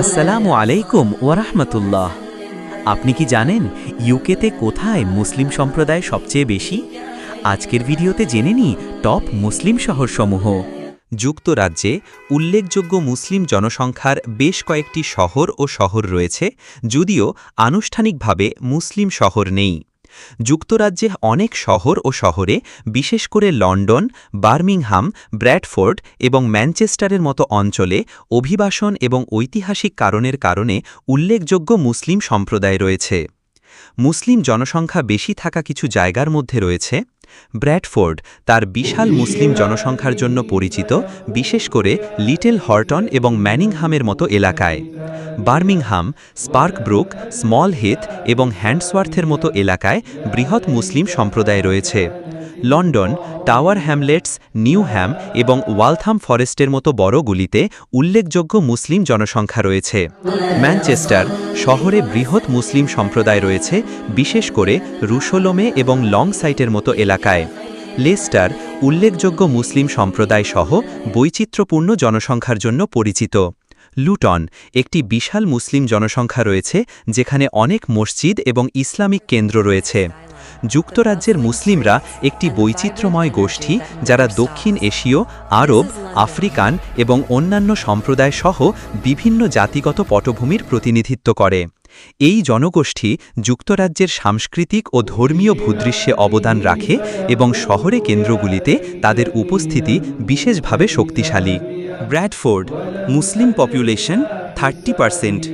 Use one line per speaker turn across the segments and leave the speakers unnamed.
আসসালামু আলাইকুম ওরহমতুল্লাহ আপনি কি জানেন ইউকেতে কোথায় মুসলিম সম্প্রদায় সবচেয়ে বেশি? আজকের ভিডিওতে জেনে নি টপ মুসলিম শহরসমূহ। যুক্তরাজ্যে উল্লেখযোগ্য মুসলিম জনসংখ্যার বেশ কয়েকটি শহর ও শহর রয়েছে, যদিও আনুষ্ঠানিকভাবে মুসলিম শহর নেই। যুক্তরাজ্যে অনেক শহর ও শহরে, বিশেষ করে লন্ডন, বার্মিংহাম, ব্র্যাডফোর্ড এবং ম্যানচেস্টারের মতো অঞ্চলে অভিবাসন এবং ঐতিহাসিক কারণের কারণে উল্লেখযোগ্য মুসলিম সম্প্রদায় রয়েছে। মুসলিম জনসংখ্যা বেশি থাকা কিছু জায়গার মধ্যে রয়েছে। ব্র্যাডফোর্ড তার বিশাল মুসলিম জনসংখ্যার জন্য পরিচিত, বিশেষ করে লিটল হর্টন এবং ম্যানিংহামের মতো এলাকায়। বার্মিংহাম, স্পার্কব্রুক স্মল হিথ এবং হ্যান্ডসওয়ার্থের মতো এলাকায় বৃহৎ মুসলিম সম্প্রদায় রয়েছে। London, Tower Hamlets, Newham এবং ওয়ালথাম ফরেস্টের মতো বড়গুলিতে উল্লেখযোগ্য মুসলিম জনসংখ্যা রয়েছে। ম্যানচেস্টার শহরে বৃহৎ মুসলিম সম্প্রদায় রয়েছে, বিশেষ করে রুশোলোমে এবং লং সাইটের মতো এলাকায়। লেস্টার উল্লেখযোগ্য মুসলিম সম্প্রদায় সহ বৈচিত্র্যপূর্ণ জনসংখ্যার জন্য পরিচিত। লুটন একটি বিশাল মুসলিম জনসংখ্যা রয়েছে, যেখানে অনেক মসজিদ এবং ইসলামিক কেন্দ্র রয়েছে। যুক্তরাজ্যের মুসলিমরা একটি বৈচিত্র্যময় গোষ্ঠী যারা দক্ষিণ এশীয়, আরব, আফ্রিকান এবং অন্যান্য সম্প্রদায় সহ বিভিন্ন জাতিগত পটভূমির প্রতিনিধিত্ব করে। এই জনগোষ্ঠী যুক্তরাজ্যের সাংস্কৃতিক ও ধর্মীয় ভূদৃশ্যে অবদান রাখে এবং শহরে কেন্দ্রগুলিতে তাদের উপস্থিতি বিশেষভাবে শক্তিশালী। Bradford, Muslim population, thirty percent.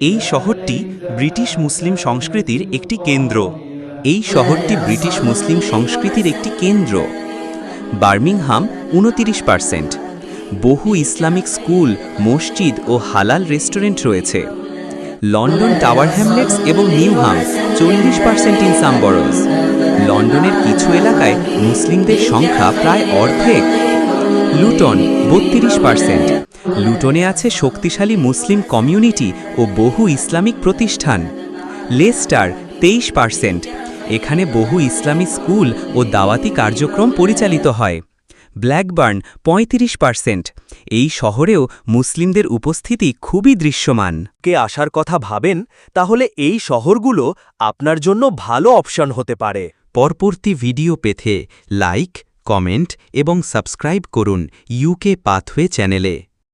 এই শহরটি ব্রিটিশ মুসলিম সংস্কৃতির একটি কেন্দ্র। এই শহরটি ব্রিটিশ মুসলিম সংস্কৃতির একটি কেন্দ্র। বার্মিংহাম উনতিরিশ পার্সেন্ট। বহু ইসলামিক স্কুল, মসজিদ ও হালাল রেস্টুরেন্ট রয়েছে। লন্ডন টাওয়ার হ্যামলেটস এবং নিউহাম চল্লিশ পার্সেন্ট ইন সামবরস লন্ডনের কিছু এলাকায় মুসলিমদের সংখ্যা প্রায় অর্ধেক। লুটন বত্রিশ পার্সেন্ট। লুটনে আছে শক্তিশালী মুসলিম কমিউনিটি ও বহু ইসলামিক প্রতিষ্ঠান। লেস্টার তেইশ পার্সেন্ট। এখানে বহু ইসলামী স্কুল ও দাওয়াতি কার্যক্রম পরিচালিত হয়। ব্ল্যাকবার্ন পঁয়ত্রিশ পার্সেন্ট। এই শহরেও মুসলিমদের উপস্থিতি খুবই দৃশ্যমান।
কে আসার কথা ভাবেন তাহলে এই শহরগুলো আপনার জন্য ভালো অপশন হতে পারে।
পরবর্তী ভিডিও পেতে লাইক কমেন্ট এবং সাবস্ক্রাইব করুন ইউকে পাথওয়ে চ্যানেলে।